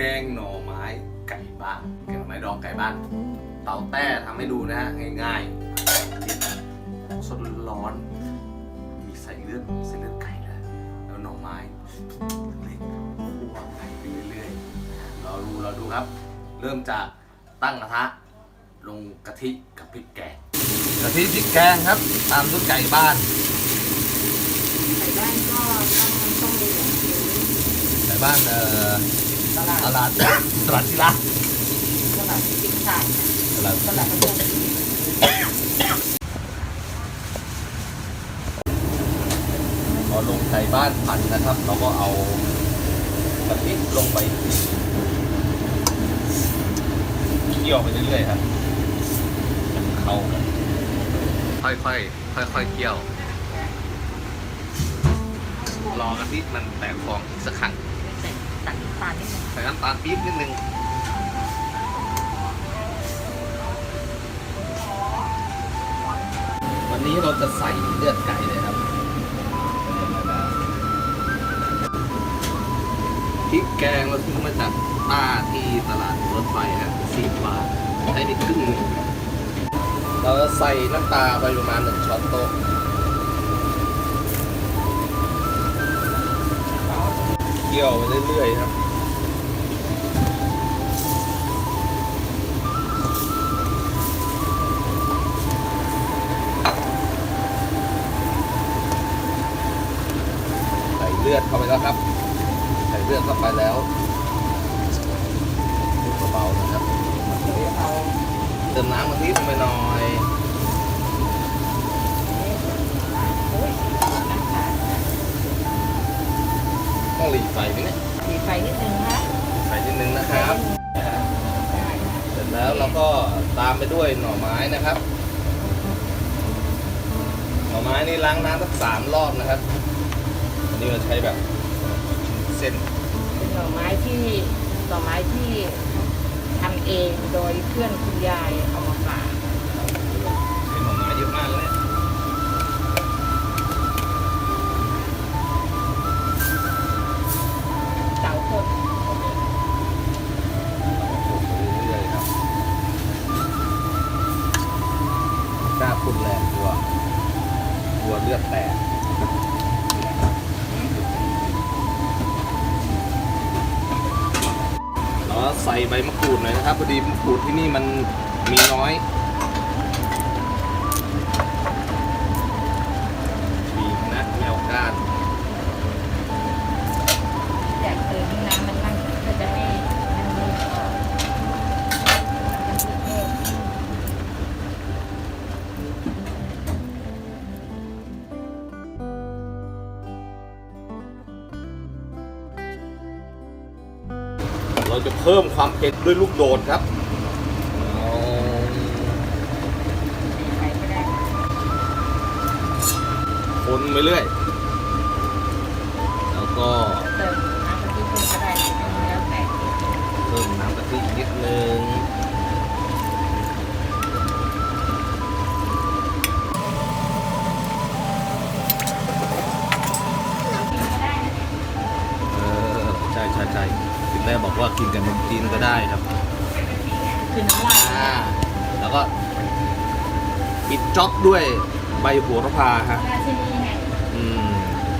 แกงหน่อไม้ไก่บ้านแกงหน่อไม้ดองไก่บ้าน เตาแต้ทำให้ดูนะฮะง่ายๆสดร้อนๆมีใส่เลือดใส่เลือดไก่เลยแล้วหน่อไม้เล็กๆคั่วไก่ไปเรื่อยๆเราดูเราดูครับ เริ่มจากตั้งกระทะลงกะทิกับพริกแกงกะทิพริกแกงครับ ตามด้วยไก่บ้านไก่บ้านก็ต้องต้องดูอย่างเดียวไก่บ้านเอ่อ ตลาดตลาดตลาดที่รักตลาดติ๊กตาตลาดตลาดกระเบื้องพอลงไก่บ้านผัดนะครับ เราก็เอากะทิลงไปเคี่ยวไปเรื่อยๆครับเข้ากันค่อยๆค่อยๆเคี่ยวรอกะทิมันแตกฟองสักครั้ง ใส่น้ำตาลนิดนึงใส่น้ำตาลปี๊บนิดนึงวันนี้เราจะใส่เลือดไก่เลยครับพริกแกงเราซื้อมาจากป้าที่ตลาดรถไฟฮะสิบบาทใช้ไปครึ่งหนึ่งเราจะใส่น้ำตาไปประมาณหนึ่งช้อนโต๊ะี่ยวไปเรื่อยๆครับใส่เลือดเข้าไปแล้วครับ ใส่เลือดเข้าไปแล้วเบาๆนะครับเติมน้ำกะทิลงไปหน่อย นะครับ เสร็จแล้วเราก็ตามไปด้วยหน่อไม้นะครับ หน่อไม้นี่ล้างน้ำสักสามรอบนะครับอันนี้เราใช้แบบเส้นเป็นหน่อไม้ที่หน่อไม้ที่ทำเองโดยเพื่อนคุณยายเอา กล้าพูดแรงกลัวกลัวเลือดแตกแล้วใส่ใบมะกรูดหน่อยนะครับพอดีมะกรูดที่นี่มันมีน้อย เราจะเพิ่มความเผ็ดด้วยลูกโดดครับเอาใครก็ได้คนไปเรื่อย จีนก็ได้ครับคือน้ำลายอ่าแล้วก็ปิดจ็อบด้วยใบโหระพาฮะราชินีไงอืม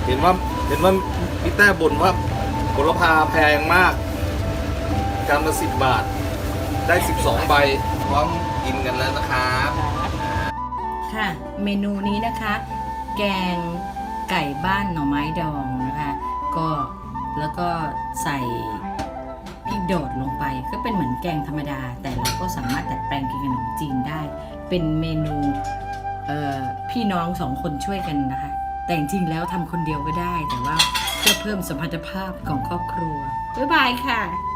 เห็นว่าเห็นว่าพี่แต้บ่นว่าโหระพาแพงมากกรัมละสิบบาท ได้สิบสองใบพร้อมกินกันแล้วนะครับค่ะ เมนูนี้นะคะ แกงไก่บ้านหน่อไม้ดองนะคะ ก็แล้วก็ใส่ พริกโดดลงไป ก็เป็นเหมือนแกงธรรมดา แต่เราก็สามารถดัดแปลงกินขนมจีนได้ เป็นเมนูพี่น้องสองคนช่วยกันนะคะ แต่จริงๆแล้วทำคนเดียวก็ได้ แต่ว่าเพื่อเพิ่มสัมพันธภาพของครอบครัว บ๊ายบายค่ะ